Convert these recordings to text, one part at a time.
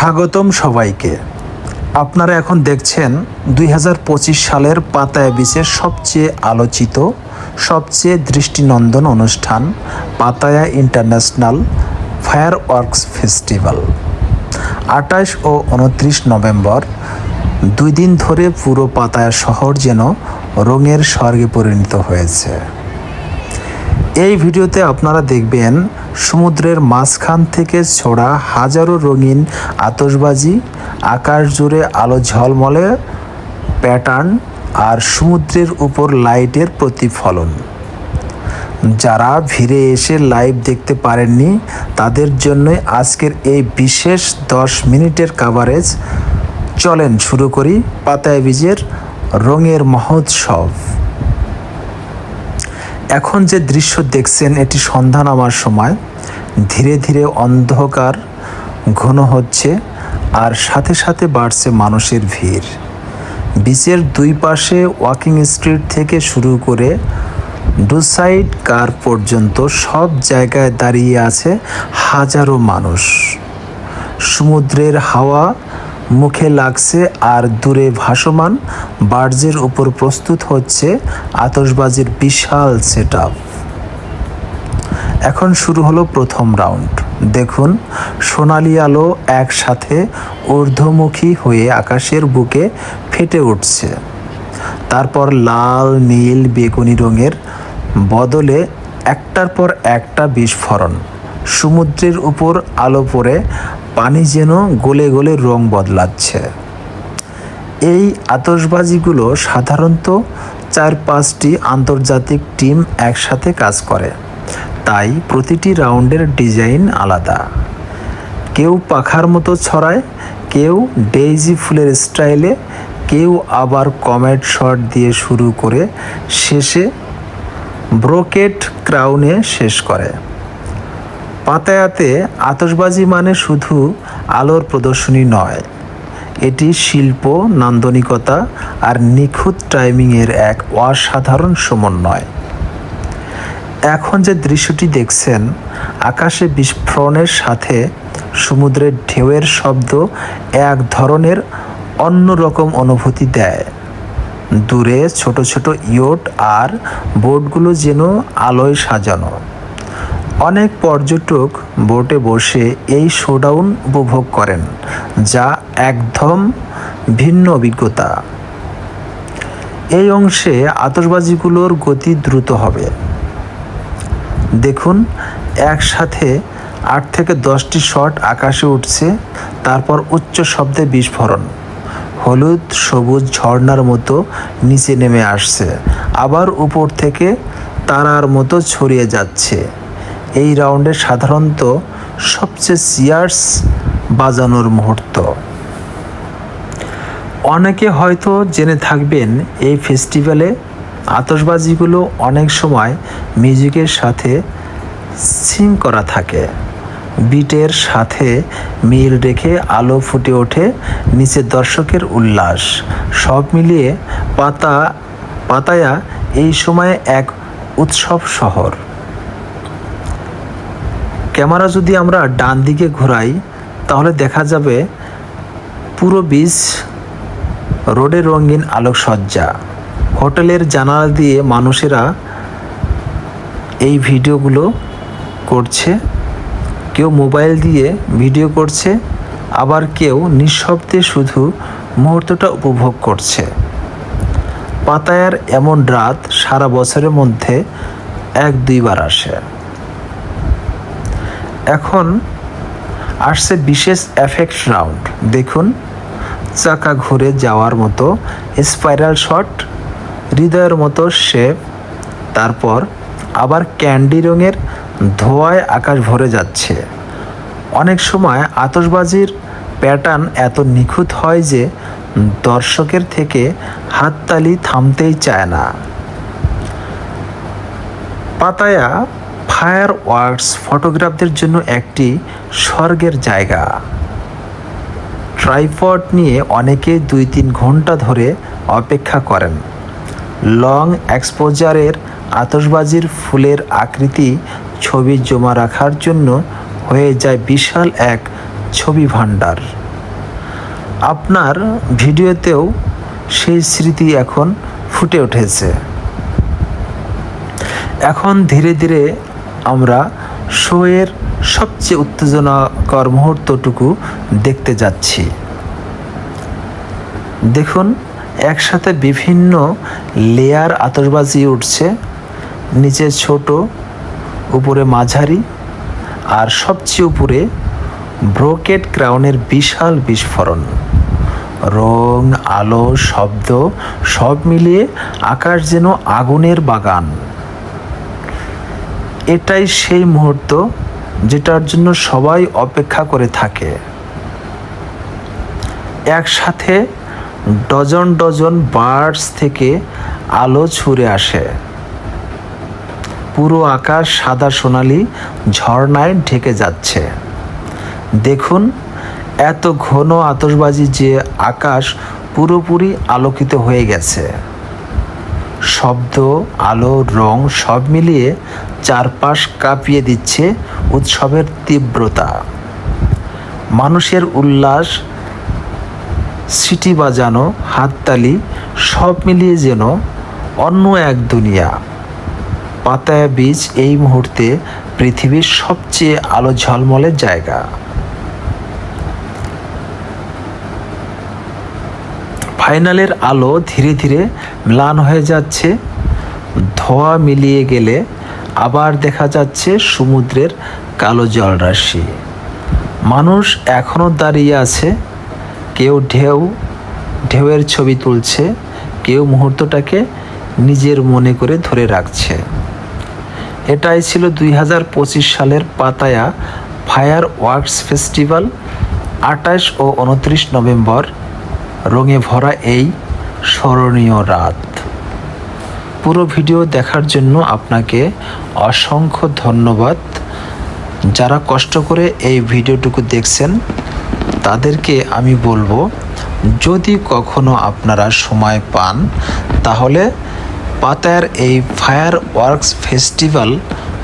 স্বাগতম সবাইকে। আপনারা এখন দেখছেন দুই হাজার পঁচিশ সালের পাতায়া বিচের সবচেয়ে আলোচিত, সবচেয়ে দৃষ্টিনন্দন অনুষ্ঠান Pattaya international fireworks festival. আঠাশ ও উনত্রিশ নভেম্বর, দুই দিন ধরে পুরো পাতায়া শহর যেন রঙের স্বর্গে পরিণত হয়েছে। এই ভিডিওতে আপনারা দেখবেন সমুদ্রের মাঝখান থেকে ছোড়া হাজারো রঙিন আতসবাজি আকাশ জুড়ে আলো ঝলমলে প্যাটার্ন আর সমুদ্রের উপর লাইটের প্রতিফলন। যারা ভিড়ে এসে লাইভ দেখতে পারেননি, তাদের জন্যই আজকের এই বিশেষ দশ মিনিটের কাভারেজ চলেন শুরু করি পাতায় বীজের রঙের মহোৎসব। এখন যে দৃশ্য দেখছেন, এটি সন্ধ্যা নামার সময়। ধীরে ধীরে অন্ধকার ঘন হচ্ছে আর সাথে সাথে বাড়ছে মানুষের ভিড়। বিচের দুই পাশে ওয়াকিং স্ট্রিট থেকে শুরু করে ডুসাইড কার পর্যন্ত সব জায়গায় দাঁড়িয়ে আছে হাজারো মানুষ। সমুদ্রের হাওয়া মুখে লাগছে আর দূরে ভাসমান। বার্জের উপর প্রস্তুত হচ্ছে আতশবাজির বিশাল সেট এখন শুরু হলো প্রথম রাউন্ড দেখুন, সোনালি আলো একসাথে ঊর্ধ্বমুখী হয়ে আকাশের বুকে ফেটে উঠছে। তারপর লাল, নীল, বেগুনি রঙের বদলে একটার পর একটা বিস্ফোরণ। সমুদ্রের উপর আলো পড়ে পানি যেন গলে গলে রং বদলাচ্ছে। এই আতশবাজিগুলো সাধারণত চার পাঁচটি আন্তর্জাতিক টিম একসাথে কাজ করে। তাই প্রতিটি রাউন্ডের ডিজাইন আলাদা। কেউ পাখার মতো ছড়ায়, কেউ ডেইজি ফুলের স্টাইলে, কেউ আবার কমেট শট দিয়ে শুরু করে শেষে ব্রোকেট ক্রাউনে শেষ করে। পাতায়াতে আতশবাজি মানে শুধু আলোর প্রদর্শনী নয়, এটি শিল্প, নান্দনিকতা আর নিখুঁত টাইমিংয়ের এক অসাধারণ সমন্বয়। এখন যে দৃশ্যটি দেখছেন, আকাশে বিস্ফোরণের সাথে সমুদ্রের ঢেউয়ের শব্দ এক ধরনের অন্যরকম অনুভূতি দেয়। দূরে ছোট ছোট ইয়োট আর বোটগুলো যেন আলোয় সাজানো। অনেক পর্যটক বোটে বসে এই শোডাউন উপভোগ করেন, যা একদম ভিন্ন অভিজ্ঞতা। এই অংশে আতশবাজিগুলোর গতি দ্রুত হবে। দেখুন, একসাথে আট থেকে দশটি শট আকাশে উঠছে, তারপর উচ্চ শব্দে বিস্ফোরণ। হলুদ, সবুজ ঝর্ণার মতো নিচে নেমে আসছে, আবার উপর থেকে তারার মতো ছড়িয়ে যাচ্ছে। এই রাউন্ডে সাধারণত সবচেয়ে সিয়ার্স বাজানোর মুহূর্ত। অনেকে হয়তো জেনে থাকবেন এই ফেস্টিভ্যালে আতশবাজিগুলো অনেক সময় মিউজিকের সাথে সিং করা থাকে। বিটের সাথে মিল রেখে আলো ফুটে ওঠে নিচে দর্শকের উল্লাস। সব মিলিয়ে পাতা, পাতায়া এই সময়ে এক উৎসব শহর। ক্যামেরা যদি আমরা ডান দিকে ঘোরাই, তাহলে দেখা যাবে পুরো বীজ রোডে রঙিন আলোকসজ্জা। হোটেলের জানালা দিয়ে মানুষেরা এই ভিডিওগুলো করছে। কেউ মোবাইল দিয়ে ভিডিও করছে, আবার কেউ নিঃশব্দে শুধু মুহূর্তটা উপভোগ করছে। পাতায়ার এমন রাত সারা বছরের মধ্যে এক দুইবার আসে। এখন আসছে বিশেষ এফেক্ট রাউন্ড দেখুন, চাকা ঘুরে যাওয়ার মতো স্পাইরাল শট হৃদয়ের মতো শেপ তারপর আবার ক্যান্ডি রঙের ধোয়ায় আকাশ ভরে যাচ্ছে। অনেক সময় আতশবাজির প্যাটার্ন এত নিখুঁত হয় যে দর্শকের থেকে হাততালি থামতেই চায় না। পাতায়া ফায়ার ওয়ার্কস ফটোগ্রাফদের জন্য একটি স্বর্গের জায়গা। ট্রাইপড নিয়ে অনেকে দুই তিন ঘণ্টা ধরে অপেক্ষা করেন। লং এক্সপোজারের আতশবাজির ফুলের আকৃতি ছবি জমা রাখার জন্য হয়ে যায় বিশাল এক ছবি ভাণ্ডার। আপনার ভিডিওতেও সেই স্মৃতি এখন ফুটে উঠেছে। এখন ধীরে ধীরে আমরা শোয়ের সবচেয়ে উত্তেজনাকর মুহূর্তটুকু দেখতে যাচ্ছি। দেখুন, একসাথে বিভিন্ন লেয়ার আতশবাজি উঠছে, নিচে ছোট, উপরে মাঝারি, আর সবচেয়ে উপরে ব্রোকেট ক্রাউনের বিশাল বিস্ফোরণ। রং, আলো, শব্দ, সব মিলিয়ে আকাশ যেন আগুনের বাগান। এটাই সেই মুহূর্ত যেটার জন্য সবাই অপেক্ষা করে থাকে। একসাথে ডজন ডজন বার্ডস থেকে আলো ছুঁড়ে আসে। পুরো আকাশ সাদা সোনালি ঝর্ণায় ঢেকে যাচ্ছে। দেখুন, এত ঘন আতশবাজি যে আকাশ পুরোপুরি আলোকিত হয়ে গেছে। শব্দ, আলো, রং সব মিলিয়ে চারপাশ কাঁপিয়ে দিচ্ছে উৎসবের তীব্রতা। মানুষের উল্লাস সিটি বাজানো হাততালি, সব মিলিয়ে যেন অন্য এক দুনিয়া। পাতায়া বীচ এই মুহূর্তে পৃথিবীর সবচেয়ে আলো ঝলমলের জায়গা। ফাইনালের আলো ধীরে ধীরে ম্লান হয়ে যাচ্ছে। ধোয়া মিলিয়ে গেলে আবার দেখা যাচ্ছে সমুদ্রের কালো জলরাশি মানুষ এখনও দাঁড়িয়ে আছে, কেউ ঢেউ, ঢেউয়ের ছবি তুলছে, কেউ মুহূর্তটাকে নিজের মনে করে ধরে রাখছে। এটাই ছিল দুই হাজার পঁচিশ সালের পাতায়া ফায়ার ওয়ার্কস ফেস্টিভ্যাল, আঠাশ ও উনত্রিশ নভেম্বর রঙে ভরা এই স্মরণীয় রাত। পুরো ভিডিও দেখার জন্য আপনাকে অসংখ্য ধন্যবাদ। যারা কষ্ট করে এই ভিডিওটুকু দেখছেন, তাদেরকে আমি বলব, যদি কখনো আপনারা সময় পান, তাহলে পাতায়ার এই ফায়ার ওয়ার্কস ফেস্টিভ্যাল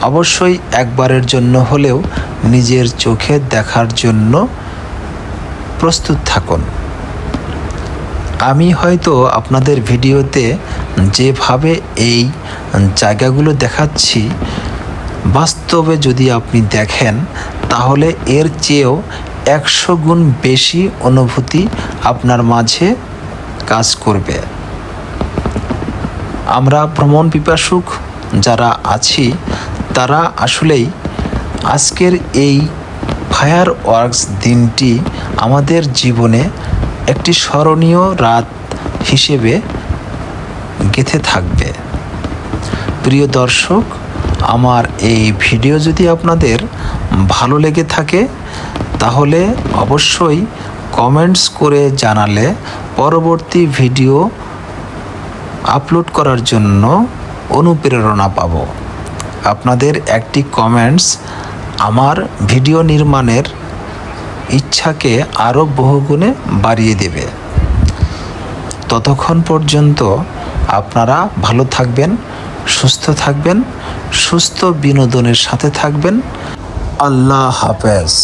অবশ্যই একবারের জন্য হলেও নিজের চোখে দেখার জন্য প্রস্তুত থাকুন। আমি হয়তো আপনাদের ভিডিওতে যেভাবে এই জায়গাগুলো দেখাচ্ছি, বাস্তবে যদি আপনি দেখেন, তাহলে এর চেয়েও একশো গুণ বেশি অনুভূতি আপনার মাঝে কাজ করবে। আমরা ভ্রমণ পিপাসুক যারা আছি, তারা আসলেই আজকের এই ফায়ার ওয়ার্কস দিনটি আমাদের জীবনে একটি স্মরণীয় রাত হিসেবে গেথে থাকবে। প্রিয় দর্শক, আমার এই ভিডিও যদি আপনাদের ভালো লেগে থাকে, তাহলে অবশ্যই কমেন্টস করে জানালে পরবর্তী ভিডিও আপলোড করার জন্য অনুপ্রেরণা পাব। আপনাদের একটি কমেন্টস আমার ভিডিও নির্মাণের ইচ্ছাকে আরও বহুগুণে বাড়িয়ে দেবে। ততক্ষণ পর্যন্ত আপনারা ভালো থাকবেন, সুস্থ থাকবেন, সুস্থ বিনোদনের সাথে থাকবেন। আল্লাহ হাফেজ।